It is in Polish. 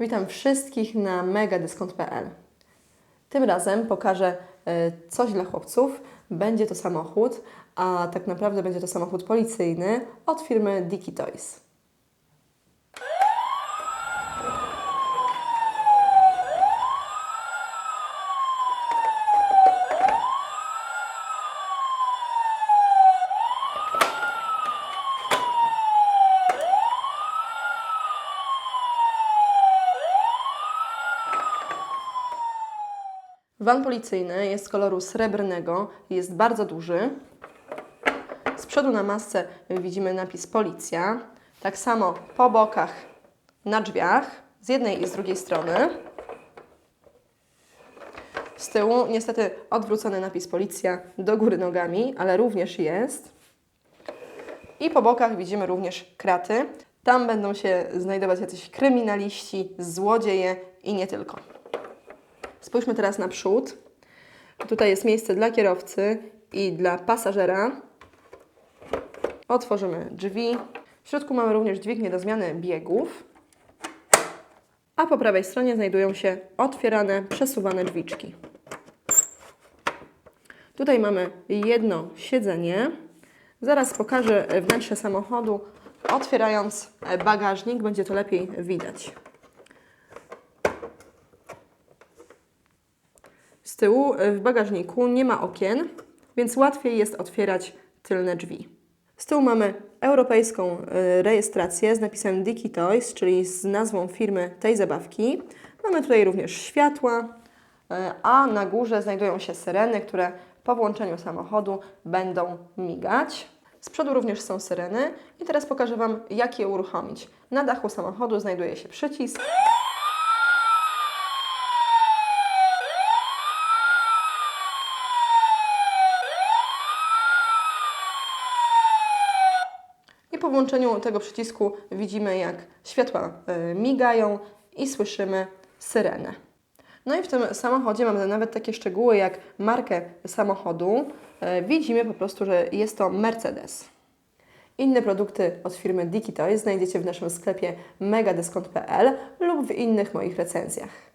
Witam wszystkich na megadyskont.pl. Tym razem pokażę e, coś dla chłopców. Będzie to samochód, a tak naprawdę będzie to samochód policyjny od firmy Dicky Toys. Van policyjny jest koloru srebrnego, jest bardzo duży. Z przodu na masce widzimy napis policja. Tak samo po bokach na drzwiach, z jednej i z drugiej strony. Z tyłu niestety odwrócony napis policja do góry nogami, ale również jest. I po bokach widzimy również kraty. Tam będą się znajdować jacyś kryminaliści, złodzieje i nie tylko. Spójrzmy teraz na przód. Tutaj jest miejsce dla kierowcy i dla pasażera. Otworzymy drzwi. W środku mamy również dźwignię do zmiany biegów. A po prawej stronie znajdują się otwierane, przesuwane drzwiczki. Tutaj mamy jedno siedzenie. Zaraz pokażę wnętrze samochodu. Otwierając bagażnik, będzie to lepiej widać. Z tyłu y, w bagażniku nie ma okien, więc łatwiej jest otwierać tylne drzwi. Z tyłu mamy europejską y, rejestrację z napisem Dicky Toys, czyli z nazwą firmy tej zabawki. Mamy tutaj również światła, y, a na górze znajdują się syreny, które po włączeniu samochodu będą migać. Z przodu również są syreny i teraz pokażę Wam, jak je uruchomić. Na dachu samochodu znajduje się przycisk. Po włączeniu tego przycisku widzimy, jak światła y, migają i słyszymy syrenę. No i w tym samochodzie mamy nawet takie szczegóły jak markę samochodu. Y, Widzimy po prostu, że jest to Mercedes. Inne produkty od firmy Dicky Toys znajdziecie w naszym sklepie megadyskont.pl lub w innych moich recenzjach.